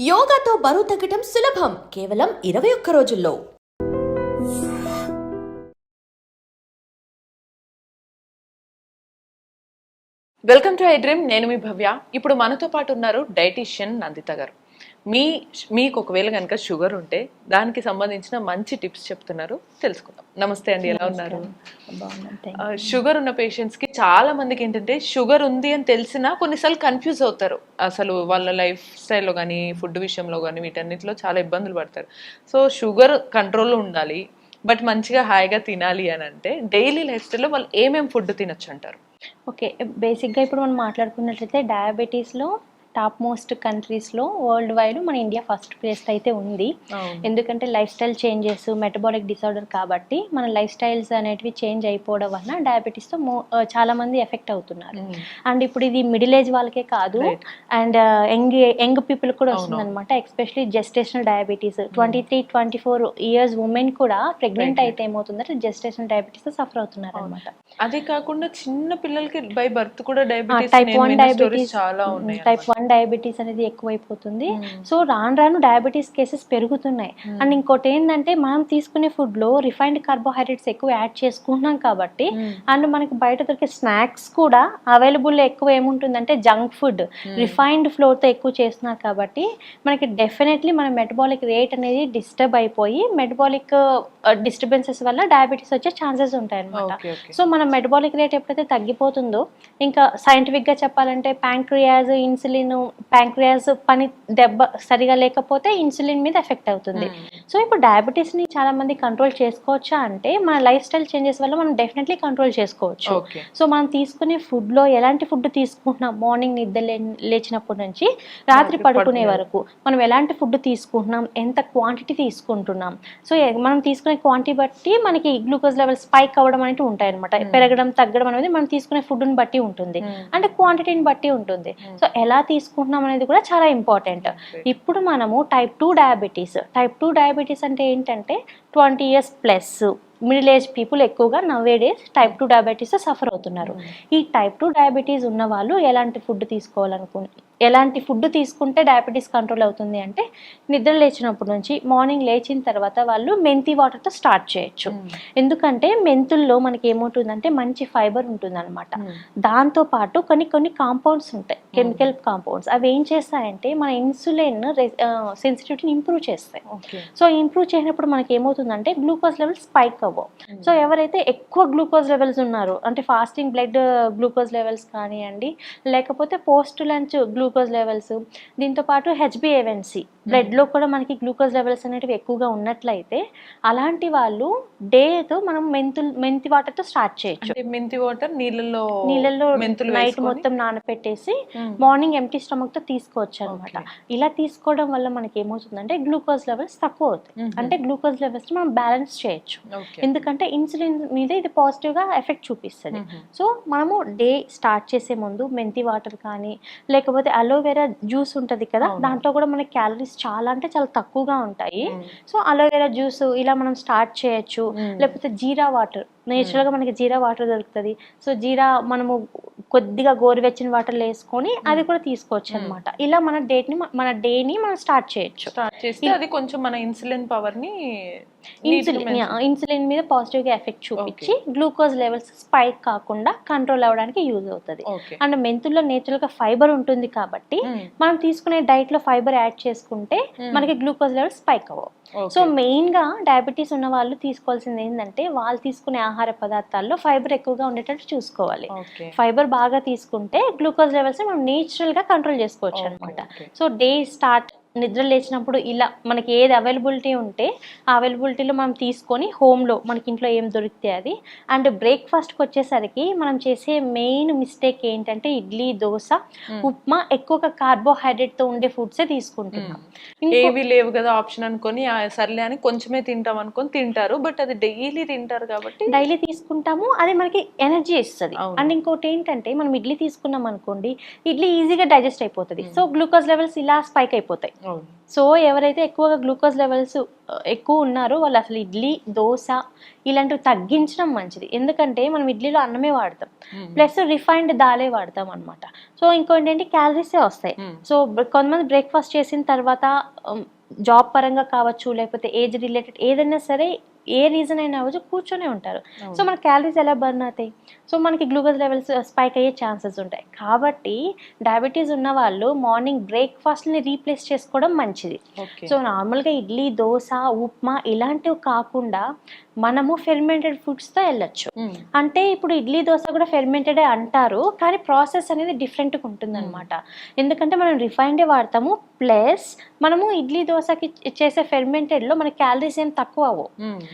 యోగాతో బరువు తగ్గటం సులభం. కేవలం ఇరవై ఒక్క రోజుల్లో. Welcome to I dream. నేను మీ భవ్య. ఇప్పుడు మనతో పాటు ఉన్నారు డైటీషియన్ నందిత గారు. మీ మీకు ఒకవేళ కనుక షుగర్ ఉంటే దానికి సంబంధించిన మంచి టిప్స్ చెప్తున్నారు తెలుసుకుందాం. నమస్తే అండి ఎలా ఉన్నారు? షుగర్ ఉన్న పేషెంట్స్కి చాలా మందికి ఏంటంటే షుగర్ ఉంది అని తెలిసినా కొన్నిసార్లు కన్ఫ్యూజ్ అవుతారు. అసలు వాళ్ళ లైఫ్ స్టైల్లో కానీ ఫుడ్ విషయంలో కానీ వీటన్నిటిలో చాలా ఇబ్బందులు పడతారు. సో షుగర్ కంట్రోల్లో ఉండాలి బట్ మంచిగా హాయిగా తినాలి అని అంటే డైలీ లైఫ్ స్టైల్లో వాళ్ళు ఏమేమి ఫుడ్ తినొచ్చు అంటారు? ఓకే బేసిక్గా ఇప్పుడు మనం మాట్లాడుకున్నట్లయితే డయాబెటీస్లో టాప్ మోస్ట్ కంట్రీస్లో వరల్డ్ వైడ్ మన ఇండియా ఫస్ట్ ప్లేస్ అయితే ఉంది. ఎందుకంటే life style changes metabolic disorder కాబట్టి మన లైఫ్ స్టైల్స్ అనేటివి చేంజ్ అయిపోవడం వలన డయాబెటీస్తో మో చాలా మంది ఎఫెక్ట్ అవుతున్నారు. అండ్ ఇప్పుడు ఇది మిడిల్ ఏజ్ వాళ్ళకే కాదు. అండ్ యంగ్ యంగ్ పీపుల్ కూడా అవును. వస్తుంది అనమాట especially gestational diabetes twenty three twenty four years women కూడా ప్రెగ్నెంట్. అయితే ఏమవుతుందంటే జెస్టేషనల్ డయాబెటీస్ సఫర్ అవుతున్నారు అనమాట అదే కాకుండా చిన్న పిల్లలకి బై బర్త్ కూడా డయాబెటీస్ టైప్ వన్ డయాబెటీస్ చాలా ఉన్నాయి టైప్ వన్ డయాబెటీస్ అనేది ఎక్కువైపోతుంది. సో రాను రాను డయాబెటీస్ కేసెస్ పెరుగుతున్నాయి. అండ్ ఇంకోటి ఏంటంటే మనం తీసుకునే ఫుడ్లో రిఫైన్డ్ కార్బోహైడ్రేట్స్ ఎక్కువ యాడ్ చేసుకుంటున్నాం కాబట్టి అండ్ మనకి బయట దొరికే స్నాక్స్ కూడా అవైలబుల్ ఎక్కువ ఏముంటుందంటే జంక్ ఫుడ్ రిఫైన్డ్ ఫ్లోర్తో ఎక్కువ చేస్తున్నారు కాబట్టి మనకి డెఫినెట్లీ మన మెటబాలిక్ రేట్ అనేది డిస్టర్బ్ అయిపోయి మెటబాలిక్ డిస్టర్బెన్సెస్ వల్ల డయాబెటీస్ వచ్చే ఛాన్సెస్ ఉంటాయి అనమాట సో మన మెటబాలిక్ రేట్ ఎప్పుడైతే తగ్గిపోతుందో ఇంకా సైంటిఫిక్గా చెప్పాలంటే ప్యాంక్రియాజ్ ఇన్సులిన్ ప్యాంక్రియాజ్ పని దెబ్బ సరిగా లేకపోతే ఇన్సులిన్ మీద ఎఫెక్ట్ అవుతుంది. సో ఇప్పుడు డయాబెటీస్ని చాలా మంది కంట్రోల్ చేసుకోవచ్చా అంటే మన లైఫ్ స్టైల్ చేంజెస్ వల్ల మనం డెఫినెట్లీ కంట్రోల్ చేసుకోవచ్చు. సో మనం తీసుకునే ఫుడ్లో ఎలాంటి ఫుడ్ తీసుకుంటున్నాం? మార్నింగ్ నిద్ర లేచినప్పటి నుంచి రాత్రి పడుకునే వరకు మనం ఎలాంటి ఫుడ్ తీసుకుంటున్నాం? ఎంత క్వాంటిటీ తీసుకుంటున్నాం? సో మనం తీసుకునే క్వాంటిటీ బట్టి మనకి గ్లూకోజ్ లెవెల్ స్పైక్ అవ్వడం అనేవి ఉంటాయి అనమాట పెరగడం తగ్గడం అనేది మనం తీసుకునే ఫుడ్ని బట్టి ఉంటుంది. అంటే క్వాంటిటీని బట్టి ఉంటుంది. సో ఎలా తీసుకుంటున్నాం అనేది కూడా చాలా ఇంపార్టెంట్ ఇప్పుడు మనము type two diabetes type two diabetes అంటే ఏంటంటే twenty years plus middle age people ఎక్కువగా nowadays type two diabetes suffer అవుతున్నారు. ఈ టైప్ టూ డయాబెటీస్ ఉన్న వాళ్ళు ఎలాంటి ఫుడ్ తీసుకోవాలనుకు ఎలాంటి ఫుడ్ తీసుకుంటే డయాబెటీస్ కంట్రోల్ అవుతుంది అంటే నిద్ర లేచినప్పటి నుంచి మార్నింగ్ లేచిన తర్వాత వాళ్ళు మెంతి వాటర్తో స్టార్ట్ చేయొచ్చు. ఎందుకంటే మెంతుల్లో మనకి ఏముంటుందంటే మంచి ఫైబర్ ఉంటుంది అనమాట దాంతో పాటు కొన్ని కొన్ని కాంపౌండ్స్ ఉంటాయి. కెమికల్ కాంపౌండ్స్ అవి ఏం చేస్తాయంటే మన ఇన్సులిన్ సెన్సిటివిటీని ఇంప్రూవ్ చేస్తాయి. సో ఇంప్రూవ్ చేసినప్పుడు మనకి ఏమవుతుందంటే గ్లూకోజ్ లెవెల్స్ స్పైక్ అవ్వవు సో ఎవరైతే ఎక్కువ గ్లూకోజ్ లెవెల్స్ ఉన్నారో అంటే ఫాస్టింగ్ బ్లడ్ గ్లూకోజ్ లెవెల్స్ కానివ్వండి లేకపోతే పోస్ట్ లంచ్ గ్లూకోజ్ లెవెల్స్ దీంతో పాటు హెచ్బిఏవెన్సీ బ్లడ్లో కూడా మనకి గ్లూకోజ్ లెవెల్స్ అనేటివి ఎక్కువగా ఉన్నట్లయితే అలాంటి వాళ్ళు డేతో మనం మెంతులు మెంతి వాటర్తో స్టార్ట్ చేయొచ్చు మెంతి వాటర్ నీళ్ళలో నీళ్ళల్లో మెంతులు నైట్? మొత్తం నానపెట్టేసి మ్మ్. మార్నింగ్ ఎంటీ స్టమక్తో తీసుకోవచ్చు అనమాట. ఇలా తీసుకోవడం వల్ల మనకి ఏమవుతుందంటే గ్లూకోజ్ లెవెల్స్ తక్కువ అవుతాయి. అంటే గ్లూకోజ్ లెవెల్స్ మనం బ్యాలెన్స్ చేయొచ్చు ఎందుకంటే ఇన్సులిన్ మీద ఇది పాజిటివ్గా ఎఫెక్ట్ చూపిస్తుంది. సో మనము డే స్టార్ట్ చేసే ముందు మెంతి వాటర్ కానీ లేకపోతే అలోవెరా జ్యూస్ ఉంటుంది కదా. దాంట్లో కూడా మనకి క్యాలరీస్ చాలా అంటే చాలా తక్కువగా ఉంటాయి. సో అలోవెరా జ్యూస్ ఇలా మనం స్టార్ట్ చేయొచ్చు. లేకపోతే జీరా వాటర్ నేచురల్గా మనకి జీరా వాటర్ దొరుకుతుంది. సో జీరా మనము కొద్దిగా గోరువెచ్చని వాటర్లో వేసుకొని అది కూడా తీసుకోవచ్చు అనమాట ఇలా మన డేట్ని మన డేని మనం స్టార్ట్ చేయొచ్చు. స్టార్ట్ చేస్తే అది కొంచెం మన ఇన్సులిన్ పవర్ని ఇన్సులిన్ ఇన్సులిన్ మీద పాజిటివ్గా ఎఫెక్ట్ చూపించి గ్లూకోజ్ లెవెల్స్ స్పైక్ కాకుండా కంట్రోల్ అవ్వడానికి యూజ్ అవుతుంది. అండ్ మెంతుల్లో నేచురల్గా ఫైబర్ ఉంటుంది కాబట్టి మనం తీసుకునే డైట్లో ఫైబర్ యాడ్ చేసుకుంటే మనకి గ్లూకోజ్ లెవెల్స్ స్పైక్ అవ్వవు. సో మెయిన్గా డయాబెటీస్ ఉన్న వాళ్ళు తీసుకోవాల్సింది ఏంటంటే వాళ్ళు తీసుకునే ఆహార పదార్థాల్లో ఫైబర్ ఎక్కువగా ఉండేటట్టు చూసుకోవాలి. ఫైబర్ బాగా తీసుకుంటే గ్లూకోజ్ లెవెల్స్ మనం నేచురల్గా కంట్రోల్ చేసుకోవచ్చు అనమాట. సో డే స్టార్ట్ నిద్ర లేచినప్పుడు ఇలా మనకి ఏది అవైలబిలిటీ ఉంటే ఆ అవైలబిలిటీలో మనం తీసుకొని హోమ్లో మనకి ఇంట్లో ఏం దొరికితే అది. అండ్ బ్రేక్ఫాస్ట్కి వచ్చేసరికి మనం చేసే మెయిన్ మిస్టేక్ ఏంటంటే ఇడ్లీ దోశ ఉప్మా ఎక్కువగా కార్బోహైడ్రేట్తో ఉండే ఫుడ్సే తీసుకుంటున్నాం. ఇంకో- ఏవి లేవు కదా ఆప్షన్ అనుకొని సర్లే అని కొంచెమే తింటాం అనుకొని తింటారు బట్ అది డైలీ తింటారు కాబట్టి డైలీ తీసుకుంటాము అది మనకి ఎనర్జీ ఇస్తుంది. అండ్ ఇంకోటి ఏంటంటే మనం ఇడ్లీ తీసుకున్నాం అనుకోండి ఇడ్లీ ఈజీగా డైజెస్ట్ అయిపోతుంది. సో గ్లూకోజ్ లెవెల్స్ ఇలా స్పైక్ అయిపోతాయి. సో ఎవరైతే ఎక్కువగా గ్లూకోజ్ లెవెల్స్ ఎక్కువ ఉన్నారో వాళ్ళు అసలు ఇడ్లీ దోశ ఇలాంటివి తగ్గించడం మంచిది. ఎందుకంటే మనం ఇడ్లీలో అన్నమే వాడతాం. ప్లస్ రిఫైన్డ్ దాలే వాడతాం అనమాట సో ఇంకోటి ఏంటి? క్యాలరీసే వస్తాయి. సో కొంతమంది బ్రేక్ఫాస్ట్ చేసిన తర్వాత జాబ్ పరంగా కావచ్చు లేకపోతే ఏజ్ రిలేటెడ్ ఏదైనా సరే ఏ రీజన్ అయినా అవ్వచ్చు కూర్చొనే ఉంటారు. సో మన క్యాలరీస్ ఎలా బర్న్ అవుతాయి? సో మనకి గ్లూకోజ్ లెవెల్స్ స్పైక్ అయ్యే ఛాన్సెస్ ఉంటాయి. కాబట్టి డయాబెటీస్ ఉన్న వాళ్ళు మార్నింగ్ బ్రేక్ఫాస్ట్ని రీప్లేస్ చేసుకోవడం మంచిది. సో నార్మల్గా ఇడ్లీ దోశ ఉప్మా ఇలాంటివి కాకుండా మనము ఫెర్మెంటెడ్ ఫుడ్స్తో వెళ్ళొచ్చు. అంటే ఇప్పుడు ఇడ్లీ దోశ కూడా ఫెర్మెంటెడే అంటారు కానీ ప్రాసెస్ అనేది డిఫరెంట్గా ఉంటుంది అనమాట ఎందుకంటే మనం రిఫైన్డే వాడతాము ప్లస్ మనము ఇడ్లీ దోశకి చేసే ఫెర్మెంటెడ్లో మన క్యాలరీస్ ఏం తక్కువ అవ్వవు.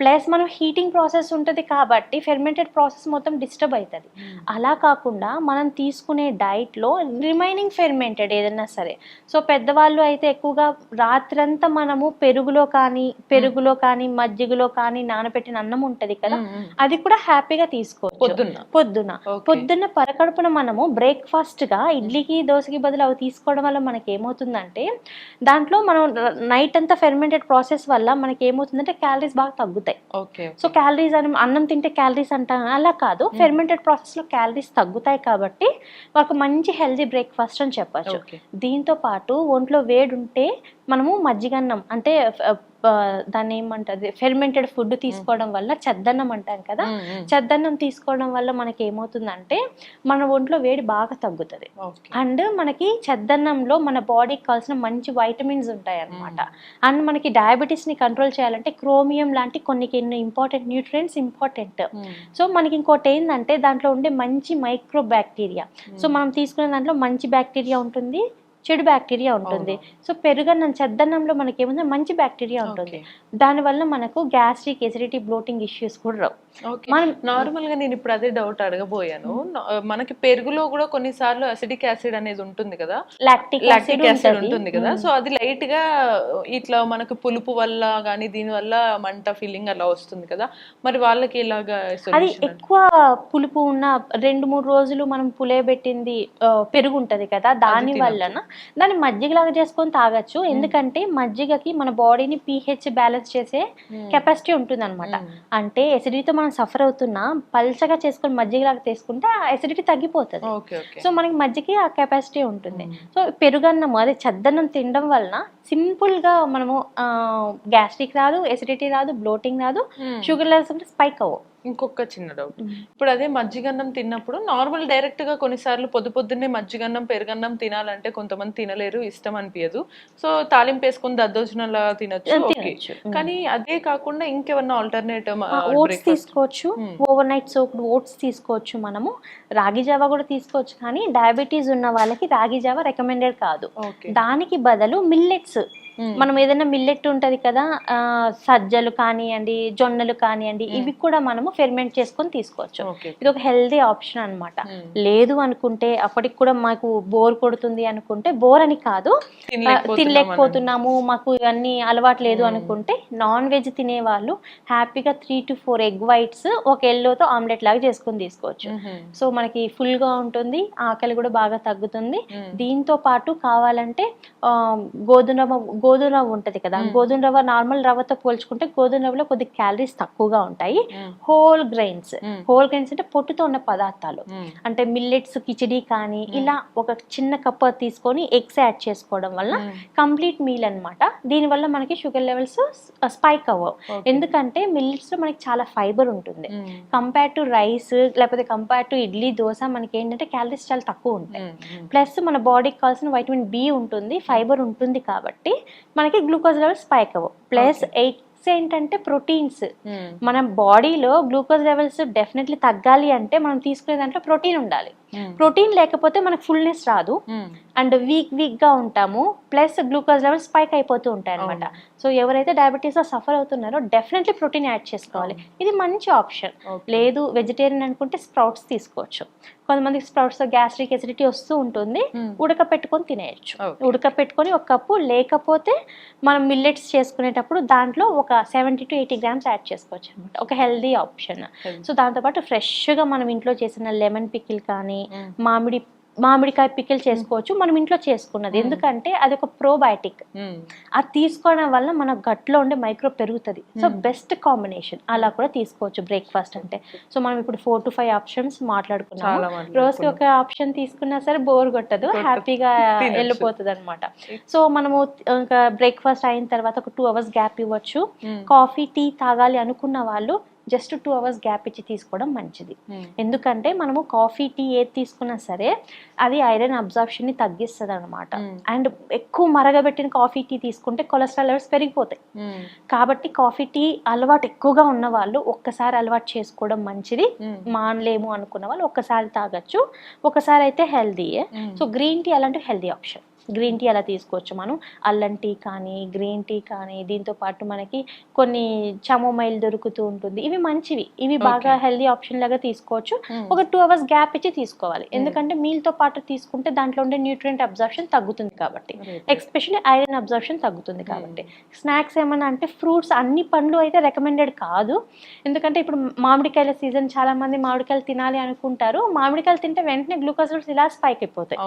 ప్లస్ మనం హీటింగ్ ప్రాసెస్ ఉంటుంది కాబట్టి ఫెర్మెంటెడ్ ప్రాసెస్ మొత్తం డిస్టర్బ్ అవుతుంది అలా కాకుండా మనం తీసుకునే డైట్లో రిమైనింగ్ ఫెర్మెంటెడ్ ఏదైనా సరే. సో పెద్దవాళ్ళు అయితే ఎక్కువగా రాత్రంతా మనము పెరుగులో కానీ పెరుగులో కానీ మజ్జిగలో కానీ నానబెట్టిన అన్నం ఉంటుంది కదా. మ్మ్. అది కూడా హ్యాపీగా తీసుకోవచ్చు. పొద్దున్న. పొద్దున. పొద్దున్న పరకడుపున మనము బ్రేక్ఫాస్ట్గా ఇడ్లీకి దోశకి బదులు అవి తీసుకోవడం వల్ల మనకి ఏమవుతుందంటే దాంట్లో మనం నైట్ అంతా ఫెర్మెంటెడ్ ప్రాసెస్ వల్ల మనకి ఏమవుతుందంటే క్యాలరీస్ బాగా తగ్గుతాయి. ఓకే సో క్యాలరీస్ అని అన్నం తింటే క్యాలరీస్ అంటాం అలా కాదు. ఫెర్మెంటెడ్ ప్రాసెస్లో క్యాలరీస్ తగ్గుతాయి కాబట్టి ఒక మంచి హెల్దీ బ్రేక్ఫాస్ట్ అని చెప్పొచ్చు. దీంతో పాటు ఒంట్లో వేడి ఉంటే మనము మజ్జిగన్నం అంటే దాన్ని ఏమంటది ఫెర్మెంటెడ్ ఫుడ్ తీసుకోవడం వల్ల చెద్దన్నం అంటాం కదా. చెద్దన్నం తీసుకోవడం వల్ల మనకి ఏమవుతుందంటే మన ఒంట్లో వేడి బాగా తగ్గుతుంది. అండ్ మనకి చెద్దన్నంలో మన బాడీకి కావాల్సిన మంచి వైటమిన్స్ ఉంటాయి అన్నమాట అండ్ మనకి డయాబెటీస్ని కంట్రోల్ చేయాలంటే క్రోమియం లాంటి కొన్ని కొన్ని ఇంపార్టెంట్ న్యూట్రియంట్స్ ఇంపార్టెంట్. సో మనకి ఇంకోటి ఏంటంటే దాంట్లో ఉండే మంచి మైక్రో బ్యాక్టీరియా సో మనం తీసుకునే దాంట్లో మంచి బ్యాక్టీరియా ఉంటుంది చెడు బ్యాక్టీరియా ఉంటుంది. సో పెరుగన్నం చెద్దన్నంలో మనకి ఏముంది మంచి బ్యాక్టీరియా ఉంటుంది. దానివల్ల మనకు గ్యాస్ట్రిక్ ఎసిడిటీ బ్లోటింగ్ ఇష్యూస్ కూడా రావు. మనం నార్మల్గా నేను ఇప్పుడు అదే డౌట్ అడగబోయాను. మనకి పెరుగులో కూడా కొన్నిసార్లు అసిడిక్ యాసిడ్ అనేది ఉంటుంది కదా? లాక్టిక్ లాక్టిక్ యాసిడ్ ఉంటుంది. కదా. సో అది లైట్గా ఇట్లా మనకు పులుపు వల్ల కానీ దీని వల్ల మంట ఫీలింగ్ అలా వస్తుంది కదా? మరి వాళ్ళకి ఇలాగా అది? ఎక్కువ పులుపు ఉన్న రెండు మూడు రోజులు మనం పులియబెట్టింది ఆ, పెరుగు ఉంటది కదా? దాని. వలన దాన్ని మజ్జిగలాగా చేసుకొని తాగొచ్చు. ఎందుకంటే మజ్జిగకి మన బాడీని పీహెచ్ బ్యాలెన్స్ చేసే. కెపాసిటీ ఉంటుంది అనమాట. అంటే ఎసిడిటీతో మనం సఫర్ అవుతున్నా పల్చగా చేసుకొని మజ్జిగలాగా తీసుకుంటే ఆ ఎసిడిటీ తగ్గిపోతుంది. సో మనకి మజ్జిగకి ఆ కెపాసిటీ ఉంటుంది. సో పెరుగన్నం అదే చద్దన్నం తినడం వలన సింపుల్గా మనము గ్యాస్ట్రిక్ రాదు ఎసిడిటీ రాదు బ్లోటింగ్ రాదు. షుగర్ లెవెల్స్ కూడా స్పైక్ అవ్వవు. ఇంకొక చిన్న డౌట్ ఇప్పుడు అదే మజ్జిగన్నం తిన్నప్పుడు నార్మల్ డైరెక్ట్గా కొన్నిసార్లు పొద్దు పొద్దున్నే మజ్జిగన్నం పెరుగన్నం తినాలంటే కొంతమంది తినలేరు ఇష్టం అనిపించదు సో తాలింపు వేసుకుని దద్దోజనంలా తినొచ్చు ఓకే. కానీ అదే కాకుండా ఇంకేమన్నా ఆల్టర్నేట్ ఓట్స్ తీసుకోవచ్చు. ఓవర్ నైట్ సోక్డ్ ఓట్స్ తీసుకోవచ్చు మనము. రాగి జావా కూడా తీసుకోవచ్చు కానీ డయాబెటీస్ ఉన్న వాళ్ళకి రాగి జావా రికమెండెడ్ కాదు. దానికి బదులు మిల్లెట్స్ మనం ఏదైనా మిల్లెట్ ఉంటది కదా సజ్జలు కానివ్వండి జొన్నలు కానివ్వండి ఇవి కూడా మనము ఫెర్మెంట్ చేసుకొని తీసుకోవచ్చు. ఇది ఒక హెల్దీ ఆప్షన్ అన్నమాట. లేదు అనుకుంటే అప్పటికి కూడా మాకు బోర్ కొడుతుంది అనుకుంటే బోర్ అని కాదు తినలేకపోతున్నాము మాకు ఇవన్నీ అలవాటు లేదు అనుకుంటే నాన్ వెజ్ తినే వాళ్ళు హ్యాపీగా three to four egg whites ఒక ఎల్లోతో ఆమ్లెట్ లాగా చేసుకొని తీసుకోవచ్చు. సో మనకి full గా ఉంటుంది ఆకలి కూడా బాగా తగ్గుతుంది. దీంతో పాటు కావాలంటే గోధుమ గోధుమ రవ్వ ఉంటుంది కదా గోధుమ రవ్వ నార్మల్ రవ్వతో పోల్చుకుంటే గోధుమ రవ్వలో కొద్ది క్యాలరీస్ తక్కువగా ఉంటాయి. Whole grains. Mm. Whole grains అంటే పొట్టుతో ఉన్న పదార్థాలు. అంటే మిల్లెట్స్ కిచడీ కానీ ఇలా ఒక చిన్న కప్ తీసుకొని ఎగ్స్ యాడ్ చేసుకోవడం వల్ల కంప్లీట్ మీల్ అన్నమాట. దీనివల్ల మనకి షుగర్ లెవెల్స్ స్పైక్ అవ్వవు. ఎందుకంటే మిల్లెట్స్లో మనకి చాలా ఫైబర్ ఉంటుంది. కంపేర్ టు రైస్ లేకపోతే కంపేర్ టు ఇడ్లీ దోశ మనకి ఏంటంటే క్యాలరీస్ చాలా తక్కువ ఉంటాయి. ప్లస్ మన బాడీకి కావాల్సిన వైటమిన్ బి ఉంటుంది ఫైబర్ ఉంటుంది కాబట్టి మనకి గ్లూకోజ్ లెవెల్ స్పైక్ అవ్వవు. ప్లస్ ఎయిట్స్ ఏంటంటే ప్రోటీన్స్. మన బాడీలో గ్లూకోజ్ లెవెల్స్ డెఫినెట్లీ తగ్గాలి అంటే మనం తీసుకునే దాంట్లో ప్రోటీన్ ఉండాలి. ప్రోటీన్ లేకపోతే మనకు ఫుల్నెస్ రాదు. అండ్ వీక్ వీక్గా ఉంటాము. ప్లస్ గ్లూకోజ్ లెవెల్ స్పైక్ అయిపోతూ ఉంటాయి అనమాట సో ఎవరైతే డయాబెటీస్ సఫర్ అవుతున్నారో డెఫినెట్లీ ప్రోటీన్ యాడ్ చేసుకోవాలి. ఇది మంచి ఆప్షన్ లేదు వెజిటేరియన్ అనుకుంటే స్ప్రౌట్స్ తీసుకోవచ్చు. కొంతమంది స్ప్రౌట్స్ గ్యాస్ట్రిక్ ఎసిడిటీ వస్తూ ఉంటుంది. ఉడకపెట్టుకొని తినేయచ్చు. ఉడకపెట్టుకొని ఒక కప్పు లేకపోతే మనం మిల్లెట్స్ చేసుకునేటప్పుడు దాంట్లో ఒక seventy to eighty grams add చేసుకోవచ్చు అనమాట ఒక హెల్దీ ఆప్షన్ సో దాంతోపాటు ఫ్రెష్గా మనం ఇంట్లో చేసిన లెమన్ పికిల్ కానీ మామిడి మామిడికాయ పికిల్ చేసుకోవచ్చు. మనం ఇంట్లో చేసుకున్నది. ఎందుకంటే అది ఒక ప్రోబయోటిక్. అది తీసుకోవడం వల్ల మన గట్లో ఉండే మైక్రో పెరుగుతుంది. So best combination. అలా కూడా తీసుకోవచ్చు బ్రేక్ఫాస్ట్ అంటే. సో మనం ఇప్పుడు ఫోర్ టు ఫైవ్ ఆప్షన్స్ మాట్లాడుకున్నాం. రోజుకి ఒక ఆప్షన్ తీసుకున్నా సరే బోర్ కొట్టదు. హ్యాపీగా. వెళ్ళిపోతుంది అనమాట సో మనము ఇంకా బ్రేక్ఫాస్ట్ అయిన తర్వాత ఒక టూ అవర్స్ గ్యాప్ ఇవ్వచ్చు. కాఫీ టీ తాగాలి అనుకున్న వాళ్ళు జస్ట్ టూ అవర్స్ గ్యాప్ ఇచ్చి తీసుకోవడం మంచిది మ్మ్. ఎందుకంటే మనము కాఫీ టీ ఏది తీసుకున్నా సరే అది ఐరన్ అబ్జార్ప్షన్ని తగ్గిస్తుంది అనమాట మ్మ్. అండ్ ఎక్కువ మరగబెట్టిన కాఫీ టీ తీసుకుంటే కొలెస్ట్రాల్ లెవెల్స్ పెరిగిపోతాయి మ్మ్. కాబట్టి కాఫీ టీ అలవాటు ఎక్కువగా ఉన్న వాళ్ళు ఒక్కసారి అలవాటు చేసుకోవడం మంచిది. మానలేము అనుకున్న వాళ్ళు ఒక్కసారి తాగొచ్చు ఒకసారి అయితే హెల్దీయే. సో గ్రీన్ టీ అలాంటి హెల్దీ ఆప్షన్ గ్రీన్ టీ అలా తీసుకోవచ్చు మనం. అల్లం టీ కానీ గ్రీన్ టీ కానీ దీంతో పాటు మనకి కొన్ని చమోమైల్ దొరుకుతూ ఉంటుంది. ఇవి మంచివి. ఇవి బాగా. హెల్దీ ఆప్షన్ లాగా తీసుకోవచ్చు. ఒక టూ అవర్స్ గ్యాప్ ఇచ్చి తీసుకోవాలి. ఎందుకంటే meal తో పాటు తీసుకుంటే దాంట్లో ఉండే న్యూట్రియంట్ అబ్జర్ప్షన్ తగ్గుతుంది కాబట్టి. ఎస్పెషల్లీ ఐరన్ అబ్జర్ప్షన్ తగ్గుతుంది కాబట్టి. స్నాక్స్ ఏమన్నా అంటే ఫ్రూట్స్ అన్ని పండ్లు అయితే రికమెండెడ్ కాదు. ఎందుకంటే ఇప్పుడు మామిడికాయల సీజన్ చాలా మంది మామిడికాయలు తినాలి అనుకుంటారు. మామిడికాయలు తింటే వెంటనే గ్లూకోజ్ ఇలా స్పైక్ అయిపోతాయి.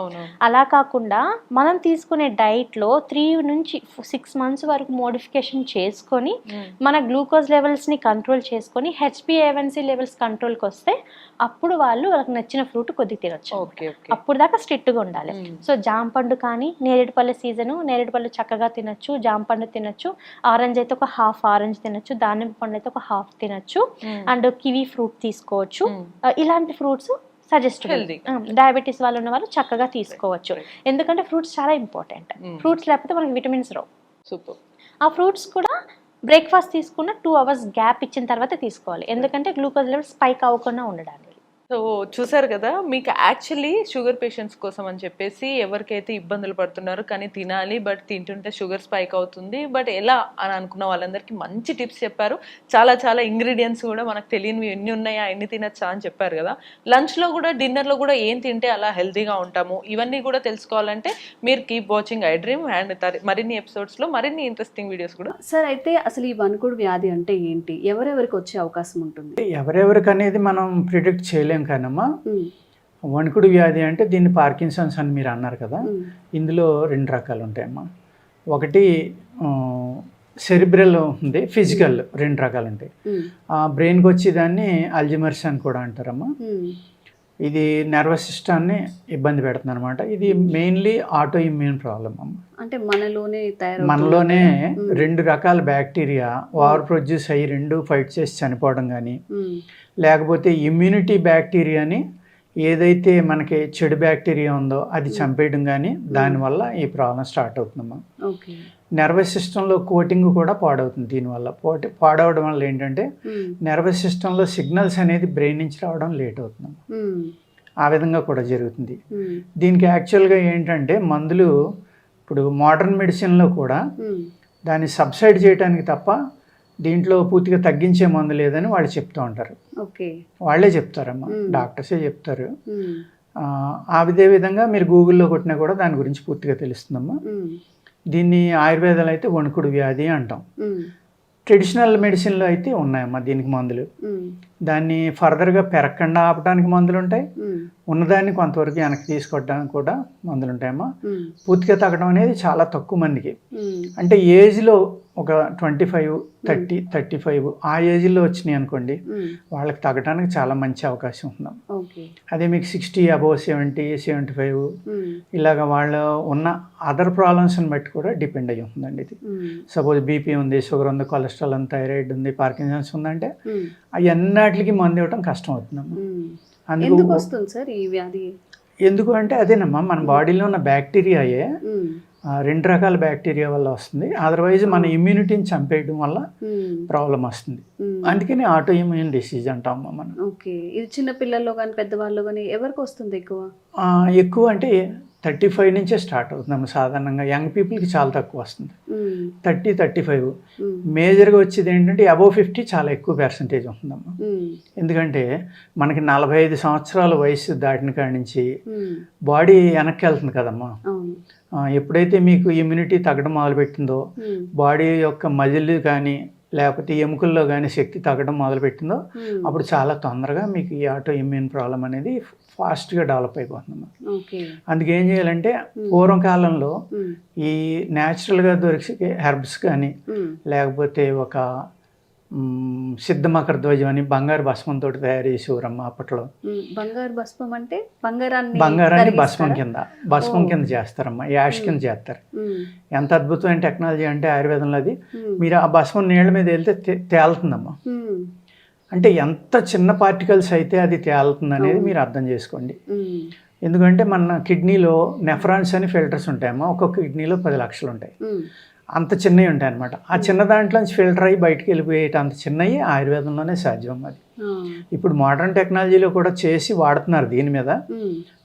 అలా కాకుండా మనం తీసుకునే డైట్లో త్రీ నుంచి సిక్స్ మంత్స్ వరకు మోడిఫికేషన్ చేసుకొని మ్మ్. మన గ్లూకోజ్ లెవెల్స్ని కంట్రోల్ చేసుకొని హెచ్పిఏవన్సీ లెవెల్స్ కంట్రోల్కి వస్తే అప్పుడు వాళ్ళు వాళ్ళకి నచ్చిన ఫ్రూట్ కొద్దిగా తినొచ్చు అప్పుడు దాకా స్ట్రిక్ట్గా ఉండాలి. సో జాంపండు కానీ నేరేడుపళ్ళు సీజను నేరేడుపళ్ళు చక్కగా తినొచ్చు జాంపండు తినొచ్చు ఆరెంజ్ అయితే ఒక హాఫ్ ఆరెంజ్ తినొచ్చు దానిమ్మ పండు అయితే ఒక హాఫ్ తినొచ్చు. అండ్ కివీ ఫ్రూట్ తీసుకోవచ్చు మ్మ్. ఆ, ఇలాంటి ఫ్రూట్స్ సజెస్ట్. డయాబెటీస్ వాళ్ళు ఉన్న వాళ్ళు చక్కగా తీసుకోవచ్చు. ఎందుకంటే ఫ్రూట్స్ చాలా ఇంపార్టెంట్. Mm. ఫ్రూట్స్ లేకపోతే మనకి విటమిన్స్ రావు. సూపర్ ఆ ఫ్రూట్స్ కూడా బ్రేక్ఫాస్ట్ తీసుకున్న టూ అవర్స్ గ్యాప్ ఇచ్చిన తర్వాత తీసుకోవాలి. ఎందుకంటే గ్లూకోజ్ లెవెల్ స్పైక్ అవ్వకుండా ఉండడానికి. సో చూసారు కదా మీకు యాక్చువల్లీ షుగర్ పేషెంట్స్ కోసం అని చెప్పేసి ఎవరికైతే ఇబ్బందులు పడుతున్నారో కానీ తినాలి బట్ తింటుంటే షుగర్ స్పైక్ అవుతుంది. బట్ ఎలా అని అనుకున్న వాళ్ళందరికీ మంచి టిప్స్ చెప్పారు. చాలా చాలా ఇంగ్రీడియంట్స్ కూడా మనకు తెలియనివి ఎన్ని ఉన్నాయా ఎన్ని తినచ్చా అని చెప్పారు కదా. లంచ్లో కూడా డిన్నర్లో కూడా ఏం తింటే అలా హెల్తీగా ఉంటాము? ఇవన్నీ కూడా తెలుసుకోవాలంటే మీరు keep watching iDream and మరిన్ని ఎపిసోడ్స్లో మరిన్ని ఇంట్రెస్టింగ్ వీడియోస్ కూడా. సార్ అయితే అసలు ఈ వణుకుడు వ్యాధి అంటే ఏంటి? ఎవరెవరికి వచ్చే అవకాశం ఉంటుంది? ఎవరెవరికి అనేది మనం ప్రిడిక్ట్ చేయలేం కానమ్మా వణుకుడు వ్యాధి అంటే దీన్ని పార్కిన్సన్స్ అని మీరు అన్నారు కదా? ఇందులో రెండు రకాలు ఉంటాయమ్మా. ఒకటి సెరిబ్రల్ ఉంది ఫిజికల్ రెండు రకాలు ఉంటాయి. బ్రెయిన్కి వచ్చి దాన్ని అల్జిమర్స్ అని కూడా అంటారమ్మా. ఇది నర్వస్ సిస్టాన్ని ఇబ్బంది పెడుతుంది అనమాట ఇది మెయిన్లీ ఆటో ఇమ్యూన్ ప్రాబ్లం అమ్మ అంటే మనలోనే మనలోనే రెండు రకాల బ్యాక్టీరియా ఓవర్ ప్రొడ్యూస్ అయ్యి రెండు ఫైట్ చేసి చనిపోవడం కానీ లేకపోతే ఇమ్యూనిటీ బ్యాక్టీరియాని ఏదైతే మనకి చెడు బ్యాక్టీరియా ఉందో అది చంపేయడం కానీ దానివల్ల ఈ ప్రాబ్లం స్టార్ట్ అవుతుందమ్మా. నర్వస్ సిస్టంలో కోటింగ్ కూడా పాడవుతుంది దీనివల్ల. పోటీ పాడవడం వల్ల ఏంటంటే ఉమ్, నర్వస్ సిస్టంలో సిగ్నల్స్ అనేది బ్రెయిన్ నుంచి రావడం లేట్ అవుతుందమ్మా ఉమ్, ఆ విధంగా కూడా జరుగుతుంది. దీనికి యాక్చువల్గా ఏంటంటే మందులు ఇప్పుడు మోడర్న్ మెడిసిన్లో కూడా దాన్ని సబ్సైడ్ చేయడానికి తప్ప దీంట్లో పూర్తిగా తగ్గించే మందు లేదని వాళ్ళు చెప్తూ ఉంటారు. వాళ్ళే చెప్తారమ్మా. డాక్టర్సే చెప్తారు. ఆ, విధే విధంగా మీరు గూగుల్లో కొట్టినా కూడా దాని గురించి పూర్తిగా తెలుస్తుందమ్మా. దీన్ని ఆయుర్వేదాలు అయితే వణుకుడు వ్యాధి అంటాం. ట్రెడిషనల్ మెడిసిన్లో అయితే ఉన్నాయమ్మా దీనికి మందులు. దాన్ని ఫర్దర్గా పెరగకుండా ఆపడానికి మందులు ఉంటాయి. ఉన్నదాన్ని కొంతవరకు వెనక్కి తీసుకోవడానికి కూడా మందులు ఉంటాయమ్మా. పూర్తిగా తగ్గడం అనేది చాలా తక్కువ మందికి. అంటే ఏజ్లో ఒక twenty five thirty thirty five ఆ ఏజ్లో వచ్చినాయి అనుకోండి వాళ్ళకి తగ్గడానికి చాలా మంచి అవకాశం ఉందాం. అదే మీకు sixty above seventy seventy five ఇలాగ వాళ్ళు ఉన్న అదర్ ప్రాబ్లమ్స్ని బట్టి కూడా డిపెండ్ అయ్యి ఉంటుందండి ఇది. సపోజ్ బీపీ ఉంది షుగర్ ఉంది కొలెస్ట్రాల్ ఉంది థైరాయిడ్ ఉంది పార్కిన్సన్స్ ఉందంటే అవన్నిటికి మందు ఇవ్వటం కష్టం అవుతుందమ్మా. అందుకు ఎందుకు వస్తుంది సార్ ఈ వ్యాధి? ఎందుకు అంటే అదేనమ్మా మన బాడీలో ఉన్న బ్యాక్టీరియాయే రెండు రకాల బ్యాక్టీరియా వల్ల వస్తుంది. అదర్వైజ్ మన ఇమ్యూనిటీని చంపేయడం వల్ల ఉమ్, ప్రాబ్లం వస్తుంది. అందుకని ఆటో ఇమ్యూన్ డిసీజ్ అంటామమ్మా మనం. ఓకే ఇది చిన్న పిల్లల్లో కానీ పెద్దవాళ్ళు కానీ ఎవరికి వస్తుంది ఎక్కువ? ఎక్కువ అంటే థర్టీ ఫైవ్ నుంచే స్టార్ట్ అవుతుందమ్మా సాధారణంగా. యంగ్ పీపుల్కి చాలా తక్కువ వస్తుంది. థర్టీ థర్టీ ఫైవ్ మేజర్గా వచ్చేది ఏంటంటే అబౌవ్ ఫిఫ్టీ చాలా ఎక్కువ పర్సంటేజ్ ఉంటుందమ్మా ఉమ్, ఎందుకంటే మనకి నలభై ఐదు సంవత్సరాల వయసు దాటిన కాడి నుంచి బాడీ వెనక్కి వెళ్తుంది కదమ్మా. ఎప్పుడైతే మీకు ఇమ్యూనిటీ తగ్గడం మొదలుపెట్టిందో బాడీ యొక్క మజిల్ కానీ లేకపోతే ఎముకల్లో కానీ శక్తి తగ్గడం మొదలుపెట్టిందో అప్పుడు చాలా తొందరగా మీకు ఈ ఆటో ఇమ్యూన్ ప్రాబ్లం అనేది ఫాస్ట్గా డెవలప్ అయిపోతుందమ్మా ఓకే. అందుకే ఏం చేయాలంటే పూర్వకాలంలో ఉమ్, ఈ న్యాచురల్గా దొరికే హెర్బ్స్ కానీ లేకపోతే ఒక మ్, సిద్ధమకర ధ్వజం అని బంగారు భస్మంతో తయారు చేసేవారమ్మ అప్పట్లో. బంగారు భస్మం అంటే బంగారాన్ని బంగారాన్ని? భస్మం కింద భస్మం కింద చేస్తారమ్మా యాష్ కింద చేస్తారు. ఎంత అద్భుతమైన టెక్నాలజీ అంటే ఆయుర్వేదంలో అది. మీరు ఆ భస్మం నీళ్ళ మీద వెళ్తే తేలుతుందమ్మా. అంటే ఎంత చిన్న పార్టికల్స్ అయితే అది తేలుతుంది అనేది మీరు అర్థం చేసుకోండి. ఎందుకంటే మన కిడ్నీలో నెఫ్రాన్స్ అని ఫిల్టర్స్ ఉంటాయమ్మా ఒక్కొక్క కిడ్నీలో పది లక్షలు ఉంటాయి. అంత చిన్నవి ఉంటాయి అనమాట ఆ చిన్న దాంట్లో నుంచి ఫిల్టర్ అయ్యి బయటికి వెళ్ళిపోయేట అంత చిన్నవి ఆయుర్వేదంలోనే సాధ్యం అది. ఇప్పుడు మోడర్న్ టెక్నాలజీలో కూడా చేసి వాడుతున్నారు దీని మీద.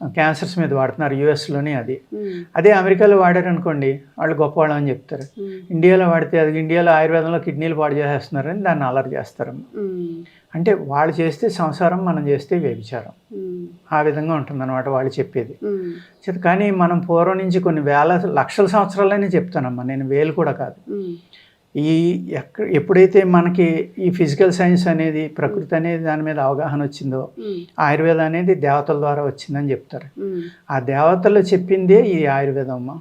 క్యాన్సర్స్ మీద వాడుతున్నారు యూఎస్లోనే అది. అదే అమెరికాలో వాడారు అనుకోండి వాళ్ళు గొప్పవాళ్ళు అని చెప్తారు. ఇండియాలో వాడితే అది ఇండియాలో ఆయుర్వేదంలో కిడ్నీలు పాడు చేసేస్తున్నారని దాన్ని అలర్ చేస్తారు. అంటే వాళ్ళు చేస్తే సంసారం మనం చేస్తే వ్యభిచారం. ఆ విధంగా ఉంటుందన్నమాట వాళ్ళు చెప్పేది. కానీ మనం పూర్వం నుంచి కొన్ని వేల లక్షల సంవత్సరాలనే చెప్తానమ్మా నేను వేలు కూడా కాదు. ఈ ఎక్క ఎప్పుడైతే మనకి ఈ ఫిజికల్ సైన్స్ అనేది ప్రకృతి అనేది దాని మీద అవగాహన వచ్చిందో ఆయుర్వేదం అనేది దేవతల ద్వారా వచ్చిందని చెప్తారు. ఆ దేవతలు చెప్పిందే ఈ ఆయుర్వేదం అమ్మ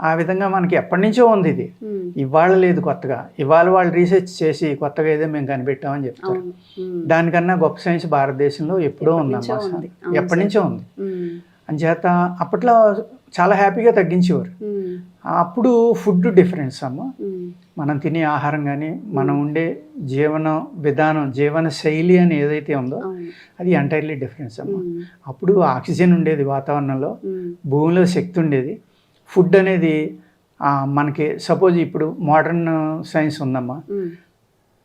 ఆ విధంగా మనకి ఎప్పటి నుంచో ఉంది ఇది. ఇవాళ లేదు కొత్తగా. ఇవాళ వాళ్ళు రీసెర్చ్ చేసి కొత్తగా ఏదో మేము కనిపెట్టామని చెప్తారు. దానికన్నా గొప్ప సైన్స్ భారతదేశంలో ఎప్పుడో ఉందమ్మా ఎప్పటి నుంచో ఉంది. అంచేత అప్పట్లో చాలా హ్యాపీగా తగ్గించేవారు. అప్పుడు ఫుడ్ డిఫరెన్స్ అమ్మ. మనం తినే ఆహారం కానీ మనం ఉండే జీవన విధానం జీవన శైలి అని ఏదైతే ఉందో అది ఎంటైర్లీ డిఫరెన్స్ అమ్మ. అప్పుడు ఆక్సిజన్ ఉండేది వాతావరణంలో భూమిలో శక్తి ఉండేది. ఫుడ్ అనేది మనకి సపోజ్ ఇప్పుడు మోడర్న్ సైన్స్ ఉందమ్మా.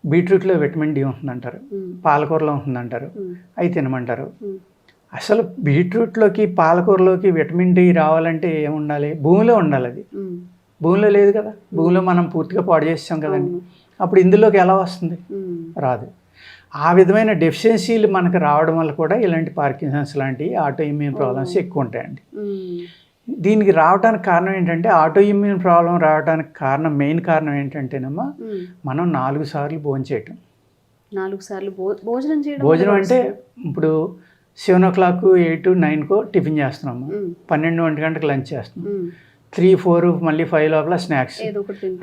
బీట్రూట్లో విటమిన్ డి ఉంటుందంటారు పాలకూరలో ఉంటుందంటారు అవి తినమంటారు. అసలు బీట్రూట్లోకి పాలకూరలోకి విటమిన్ డి రావాలంటే ఏముండాలి? భూమిలో ఉండాలి అది. భూమిలో లేదు కదా. భూమిలో మనం పూర్తిగా పాడు చేస్తాం కదండి. అప్పుడు ఇందులోకి ఎలా వస్తుంది? ఉమ్, రాదు. ఆ విధమైన డెఫిషియన్సీలు మనకు రావడం వల్ల కూడా ఇలాంటి పార్కిన్సన్స్ లాంటి ఆటో ఇమ్యూన్ ప్రాబ్లమ్స్ ఎక్కువ ఉంటాయండి. దీనికి రావడానికి కారణం ఏంటంటే ఆటో ఇమ్యూన్ ప్రాబ్లం రావడానికి కారణం మెయిన్ కారణం ఏంటంటేనమ్మా. మనం నాలుగు సార్లు భోజనం చేయటం. నాలుగు సార్లు భోజనం చేయడం భోజనం అంటే ఇప్పుడు సెవెన్ ఓ క్లాక్ ఎయిట్ నైన్కో టిఫిన్ చేస్తున్నాము. పన్నెండు ఒంటి గంటకు లంచ్ చేస్తున్నాం. త్రీ ఫోర్ మళ్ళీ ఫైవ్ లోపల స్నాక్స్.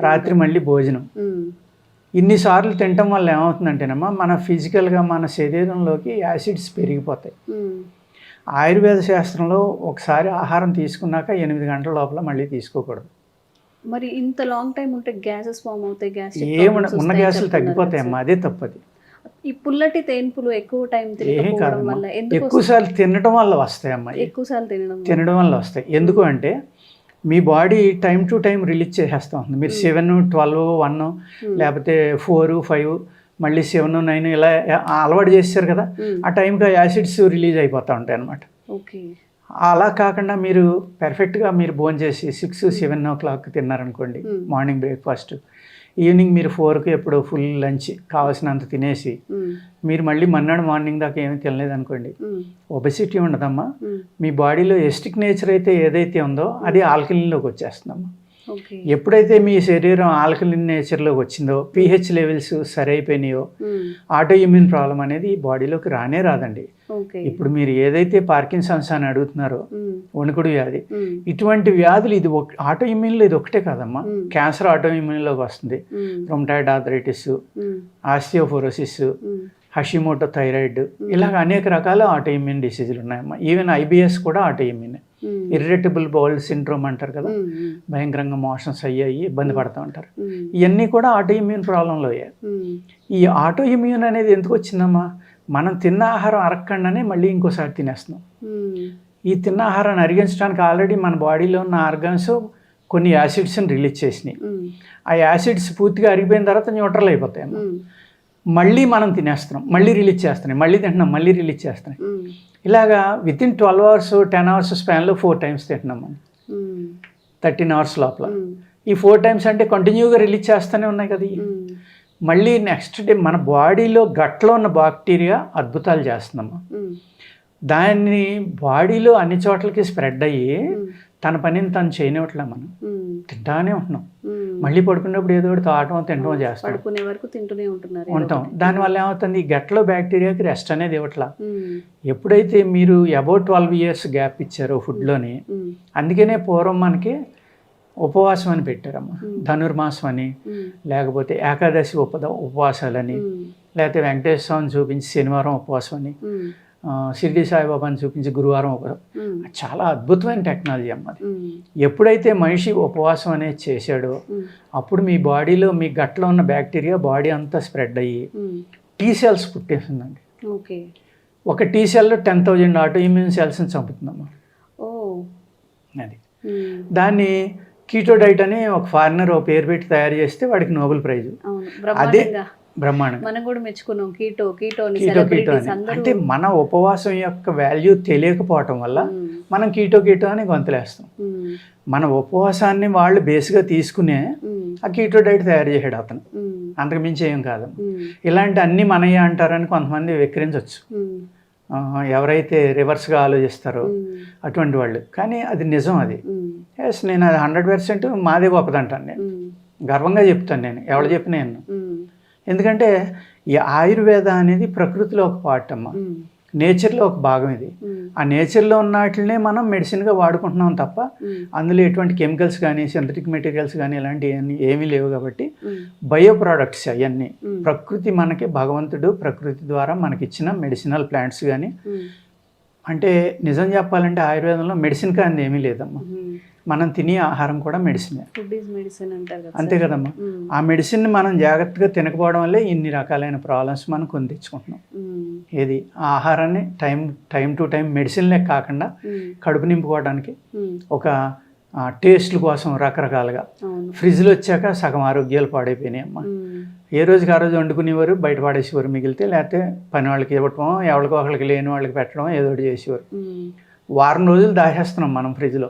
రాత్రి మళ్ళీ భోజనం. ఇన్నిసార్లు తినటం వల్ల ఏమవుతుందంటేనమ్మా మన ఫిజికల్గా మన శరీరంలోకి యాసిడ్స్ పెరిగిపోతాయి. ఆయుర్వేద శాస్త్రంలో ఒకసారి ఆహారం తీసుకున్నాక ఎనిమిది గంటల లోపల మళ్ళీ తీసుకోకూడదు. మరి ఇంత లాంగ్ టైం ఉంటే గ్యాసెస్ ఫామ్ అవుతాయి గ్యాస్ ఏమన్నా ఉన్న గ్యాసులు తగ్గిపోతాయమ్మా అదే తప్పది. ఈ పుల్లటి తేన్పులు ఎక్కువ టైం కాదమ్మా వల్ల ఎందుకు ఎక్కువ సార్లు తినడం వల్ల వస్తాయమ్మా ఎక్కువ సార్లు తినడం? తినడం వల్ల వస్తాయి. ఎందుకు అంటే మీ body time to time release చేసేస్తూ ఉంటుంది. మీరు సెవెన్ ట్వెల్వ్ వన్ లేకపోతే ఫోర్ ఫైవ్ మళ్ళీ సెవెన్ నైన్ ఇలా అలవాటు చేస్తారు కదా ఉమ్, ఆ టైంకి యాసిడ్స్ రిలీజ్ అయిపోతూ ఉంటాయి అన్నమాట. ఓకే. అలా కాకుండా మీరు పెర్ఫెక్ట్గా మీరు భోజనం చేసి సిక్స్ సెవెన్ ఓ క్లాక్ తిన్నారనుకోండి Hmm. మార్నింగ్ బ్రేక్ఫాస్ట్ ఈవినింగ్ మీరు ఫోర్కి ఎప్పుడు ఫుల్ లంచ్ కావాల్సినంత తినేసి మీరు మళ్ళీ మన్నాడు మార్నింగ్ దాకా ఏమీ తినలేదు అనుకోండి ఒబెసిటీ ఉండదమ్మా. మీ బాడీలో ఎస్టిక్ నేచర్ అయితే ఏదైతే ఉందో అది ఆల్కలిన్లోకి వచ్చేస్తుందమ్మా. ఎప్పుడైతే మీ శరీరం ఆల్కలిన్ నేచర్లోకి వచ్చిందో పిహెచ్ లెవెల్స్ సరైపోయినాయో ఆటో ఇమ్యూన్ ప్రాబ్లం అనేది ఈ బాడీలోకి రానే రాదండి. ఇప్పుడు మీరు ఏదైతే పార్కిన్సన్స్ అని అడుగుతున్నారో వణుకుడు వ్యాధి ఇటువంటి వ్యాధులు ఇది ఒక ఆటో ఇమ్యూన్లో ఇది ఒకటే కాదమ్మా. క్యాన్సర్ ఆటో ఇమ్యూన్లోకి వస్తుంది rheumatoid arthritis osteoporosis Hashimoto thyroid ఇలాగ అనేక రకాల ఆటో ఇమ్యూన్ డిసీజులు ఉన్నాయమ్మా. ఈవెన్ ఐబిఎస్ కూడా autoimmune um, irritable bowel syndrome అంటారు కదా భయంకరంగా మోషన్స్ అయ్యాయి ఇబ్బంది పడుతూ ఉంటారు. ఇవన్నీ కూడా ఆటో ఇమ్యూన్ ప్రాబ్లంలో అయ్యాయి ఈ ఆటో ఇమ్యూన్ అనేది ఎందుకు వచ్చిందమ్మా? మనం తిన్న ఆహారం అరగకుండానే మళ్ళీ ఇంకోసారి తినేస్తున్నాం. ఈ తిన్న ఆహారాన్ని అరిగించడానికి ఆల్రెడీ మన బాడీలో ఉన్న ఆర్గాన్స్ కొన్ని యాసిడ్స్ని రిలీజ్ చేసినాయి. ఆ యాసిడ్స్ పూర్తిగా అరిగిపోయిన తర్వాత న్యూట్రల్ అయిపోతాయి మళ్ళీ మనం తినేస్తున్నాం మళ్ళీ రిలీజ్ చేస్తున్నాం మళ్ళీ తింటున్నాం మళ్ళీ రిలీజ్ చేస్తున్నాం ఉమ్, ఇలాగా with in twelve hours ten hours స్పాన్లో four times తింటున్నాం మనం ఉమ్, థర్టీన్ అవర్స్ లోపల ఈ ఫోర్ టైమ్స్ అంటే కంటిన్యూగా రిలీజ్ చేస్తూనే ఉన్నాయి కదా మళ్ళీ నెక్స్ట్ డే మన బాడీలో గట్లో ఉన్న బాక్టీరియా అద్భుతాలు చేస్తుందమ్మా ఉమ్, దాన్ని బాడీలో అన్ని చోట్లకి స్ప్రెడ్ అయ్యి తన పనిని తను చేయనివ్వట్లే మనం. తింటానే ఉంటున్నాం. మళ్ళీ పడుకున్నప్పుడు ఏదో ఒకటి తాగటం తినటం చేస్తాం పడుకునే వరకు తింటూనే ఉంటున్నారు ఉంటాం. దానివల్ల ఏమవుతుంది? ఈ గట్లో బ్యాక్టీరియాకి రెస్ట్ అనేది ఇవ్వట్లా. ఎప్పుడైతే మీరు అబౌట్ ట్వెల్వ్ ఇయర్స్ గ్యాప్ ఇచ్చారో ఫుడ్లోని అందుకనే పూర్వం మనకి ఉపవాసం అని పెట్టారమ్మ. ధనుర్మాసం అని లేకపోతే ఏకాదశి ఉపద ఉపవాసాలని లేకపోతే వెంకటేశ్వర స్వామిని చూపించి శనివారం ఉపవాసం అని. షిరిడి సాయిబాబాని చూపించి గురువారం ఉమ్, చాలా అద్భుతమైన టెక్నాలజీ అమ్మ అది. ఉమ్, ఎప్పుడైతే మనిషి ఉపవాసం అనేది చేశాడో అప్పుడు మీ బాడీలో మీ గట్లో ఉన్న బ్యాక్టీరియా బాడీ అంతా స్ప్రెడ్ అయ్యి టీ సెల్స్ పుట్టేస్తుందండి ఓకే. ఒక T cell ten thousand auto immune సెల్స్ని చంపుతుందమ్మా. ఓ. అది. దాన్ని కీటో డైట్ అని ఒక ఫారినర్ ఒక పేరు పెట్టి తయారు చేస్తే వాడికి నోబెల్ ప్రైజ్. అదే బ్రహ్మాండం. మనం కూడా మెచ్చుకున్నాం. కీటో కీటో కీటో అంటే మన ఉపవాసం యొక్క వాల్యూ తెలియకపోవటం వల్ల మనం కీటో కీటో అని గొంతులేస్తాం. మన ఉపవాసాన్ని వాళ్ళు బేస్గా తీసుకునే ఆ కీటో డైట్ తయారు చేసాడు అతను. అంతకు మించి ఏం కాదు. ఇలాంటి అన్ని మనయ్య అంటారని కొంతమంది ఆ, ఎవరైతే రివర్స్గా ఆలోచిస్తారో అటువంటి వాళ్ళు. కానీ అది నిజం అది. ఎస్ నేను అది హండ్రెడ్ పర్సెంట్ మాదే గొప్పదంటాను నేను. గర్వంగా చెప్తాను నేను. ఎవరు చెప్పిన నేను. ఎందుకంటే ఈ ఆయుర్వేద అనేది ప్రకృతిలో ఒక పార్ట్ అమ్మ నేచర్లో ఒక భాగం ఇది. ఆ నేచర్లో ఉన్న వాటినే మనం మెడిసిన్గా వాడుకుంటున్నాం తప్ప అందులో ఎటువంటి కెమికల్స్ కానీ సింథటిక్ మెటీరియల్స్ కానీ ఇలాంటివి ఏమీ లేవు కాబట్టి బయో ప్రోడక్ట్స్ అవన్నీ. ప్రకృతి మనకి భగవంతుడు ప్రకృతి ద్వారా మనకిచ్చిన మెడిసినల్ ప్లాంట్స్ కానీ అంటే నిజం చెప్పాలంటే ఆయుర్వేదంలో మెడిసిన్ కానీ ఏమీ లేదమ్మా. మనం తినే ఆహారం కూడా మెడిసినే. మెడిసిన్ అంతే కదమ్మా. ఆ మెడిసిన్ని మనం జాగ్రత్తగా తినకపోవడం వల్లే ఇన్ని రకాలైన ప్రాబ్లమ్స్ మనం కొని తెచ్చుకుంటున్నాం ఏది? ఆ ఆహారాన్ని టైం టైం టు టైం మెడిసిన్లే కాకుండా కడుపు నింపుకోవడానికి ఒక ఆ, టేస్ట్ల కోసం రకరకాలుగా ఫ్రిడ్జ్లో వచ్చాక సగం ఆరోగ్యాలు పాడైపోయినాయి అమ్మ. ఏ రోజుకి ఆ రోజు వండుకునేవారు? బయట పడేసేవారు మిగిలితే లేకపోతే పని వాళ్ళకి ఇవ్వటం ఎవరికో ఒకరికి లేని వాళ్ళకి పెట్టడం ఏదో చేసేవారు. వారం రోజులు దాచేస్తున్నాం మనం ఫ్రిడ్జ్లో.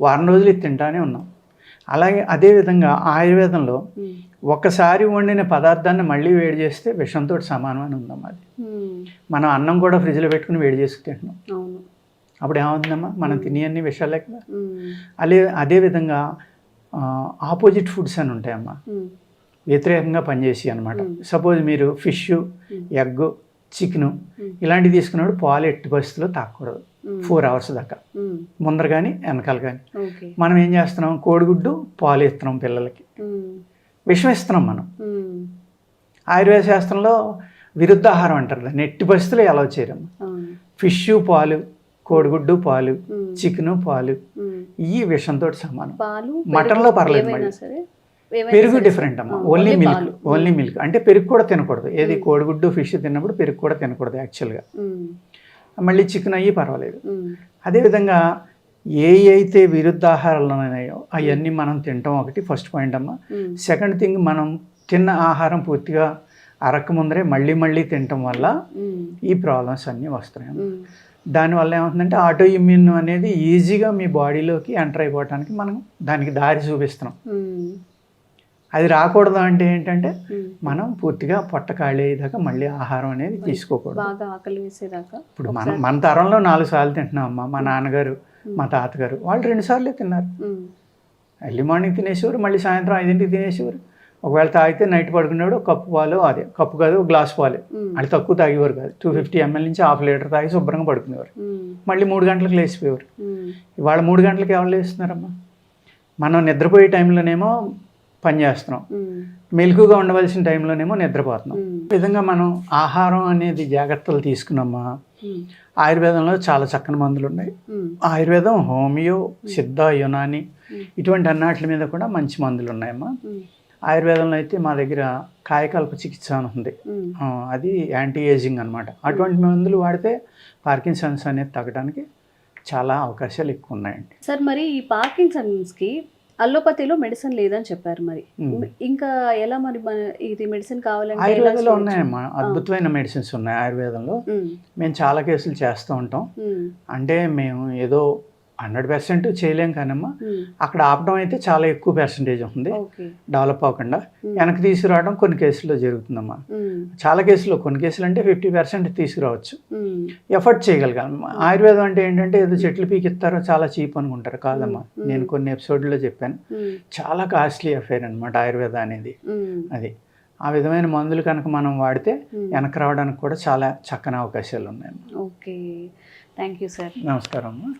వారం రోజులు ఇది తింటానే ఉన్నాం. అలాగే అదేవిధంగా ఆయుర్వేదంలో ఉమ్, ఒక్కసారి వండిన పదార్థాన్ని మళ్ళీ వేడి చేస్తే విషంతో సమానం అని ఉందమ్మా అది. మనం అన్నం కూడా ఫ్రిడ్జ్లో పెట్టుకుని వేడి చేసుకు తింటున్నాం. అప్పుడు ఏమవుతుందమ్మా? మనం తినే అన్ని విషయాలే కదా. అదే అదేవిధంగా ఆపోజిట్ ఫుడ్స్ అని ఉంటాయమ్మా. వ్యతిరేకంగా పనిచేసి అనమాట సపోజ్ మీరు ఫిష్ ఎగ్ చికెన్. ఇలాంటివి తీసుకున్నప్పుడు పాలు ఎట్టి పరిస్థితుల్లో తాకూడదు. ఫోర్ అవర్స్ దాకా. ముందర కానీ వెనకాల కానీ మనం ఏం చేస్తున్నాం? కోడిగుడ్డు పాలు ఇస్తున్నాం పిల్లలకి. విషం ఇస్తున్నాం మనం. ఆయుర్వేద శాస్త్రంలో విరుద్ధాహారం అంటారు దాన్ని. ఎట్టి పరిస్థితుల్లో ఎలా అవును. ఫిష్ పాలు కోడిగుడ్డు పాలు చికెన్ పాలు. ఈ విషంతో సమానం. పాలు మటన్లో పర్లేదు మళ్ళీ. పెరుగు డిఫరెంట్ అమ్మ. Only milk. ఓన్లీ మిల్క్ అంటే పెరుగు కూడా తినకూడదు. ఏది కోడిగుడ్డు ఫిష్ తిన్నప్పుడు పెరుగు కూడా తినకూడదు యాక్చువల్గా. మళ్ళీ చికెన్ అయ్యి పర్వాలేదు. అదేవిధంగా ఏ అయితే విరుద్ధాహారాలు ఉన్నాయో అవన్నీ మనం తినటం ఒకటి ఫస్ట్ పాయింట్ అమ్మ. సెకండ్ థింగ్ మనం తిన్న ఆహారం పూర్తిగా అరక్క ముందరే మళ్ళీ మళ్ళీ తినటం వల్ల ఈ ప్రాబ్లమ్స్ అన్నీ వస్తున్నాయి దానివల్ల ఏమవుతుందంటే ఆటో ఇమ్యూన్ అనేది ఈజీగా మీ బాడీలోకి ఎంటర్ అయిపోవటానికి మనం దానికి దారి చూపిస్తున్నాం. అది రాకూడదు అంటే ఏంటంటే ఉమ్. మనం పూర్తిగా పొట్ట ఖాళీ అయ్యేదాకా మళ్ళీ ఆహారం అనేది తీసుకోకూడదు. బాగా ఆకలి వేసేదాకా ఇప్పుడు మన మన తరంలో నాలుగు సార్లు తింటున్నాం అమ్మ. మా నాన్నగారు మా తాతగారు వాళ్ళు రెండు సార్లే తిన్నారు. ఎర్లీ మార్నింగ్ తినేసేవారు మళ్ళీ సాయంత్రం ఐదింటికి తినేసేవారు. ఒకవేళ తాగితే నైట్ పడుకునేవాడు కప్పు పాలు అదే కప్పు కాదు గ్లాస్ పాలు. వాళ్ళు తక్కువ తాగేవారు కాదు. టూ ఫిఫ్టీ ఎంఎల్ నుంచి హాఫ్ లీటర్ తాగి శుభ్రంగా పడుకునేవారు. మళ్ళీ మూడు గంటలకు లేచిపోయేవారు. ఇవాళ మూడు గంటలకు ఎవరు లేస్తున్నారమ్మా? మనం నిద్రపోయే టైంలోనేమో పని చేస్తున్నాం ఉమ్, మెలకుగా ఉండవలసిన టైంలోనేమో నిద్రపోతున్నాం. విధంగా మనం ఆహారం అనేది జాగ్రత్తలు తీసుకున్నామా? ఆయుర్వేదంలో చాలా చక్కని మందులు ఉన్నాయి. ఆయుర్వేదం హోమియో సిద్ధ యునాని ఇటువంటి అన్నిటి మీద కూడా మంచి మందులు ఉన్నాయమ్మా. ఆయుర్వేదంలో అయితే మా దగ్గర కాయకల్ప చికిత్స అని ఉంది. అది యాంటీ ఏజింగ్ అనమాట అటువంటి మందులు వాడితే పార్కిన్సన్స్ అనేది తగ్గడానికి చాలా అవకాశాలు ఎక్కువ ఉన్నాయండి. సార్ మరి ఈ పార్కిన్సన్స్కి అల్లోపతిలో మెడిసిన్ లేదని చెప్పారు మరి. ఇంకా ఎలా మరి ఇది మెడిసిన్ కావాలంటే ఆయుర్వేదంలో? ఉన్నాయమ్మా. అద్భుతమైన మెడిసిన్స్ ఉన్నాయి ఆయుర్వేదంలో. మేము చాలా కేసులు చేస్తూ ఉంటాం. అంటే మేము ఏదో హండ్రెడ్ పర్సెంట్ చేయలేం కానమ్మా. మ్మ్. అక్కడ ఆపడం అయితే చాలా ఎక్కువ పర్సంటేజ్ ఉంది డెవలప్ అవ్వకుండా. వెనక్కి తీసుకురావడం కొన్ని కేసుల్లో జరుగుతుందమ్మా. మ్మ్. చాలా కేసులు కొన్ని కేసులు అంటే ఫిఫ్టీ పర్సెంట్ తీసుకురావచ్చు. ఎఫర్ట్ చేయగలగాలి ఆయుర్వేదం అంటే ఏంటంటే ఏదో చెట్లు పీకిస్తారో చాలా చీప్ అనుకుంటారు కాదమ్మా. నేను కొన్ని ఎపిసోడ్లో చెప్పాను. చాలా కాస్ట్లీ అఫేర్ అనమాట ఆయుర్వేద అనేది. అది. ఆ విధమైన మందులు కనుక మనం వాడితే వెనక్కి రావడానికి కూడా చాలా చక్కని అవకాశాలు ఉన్నాయి ఓకే. Thank you sir. నమస్కారం అమ్మా.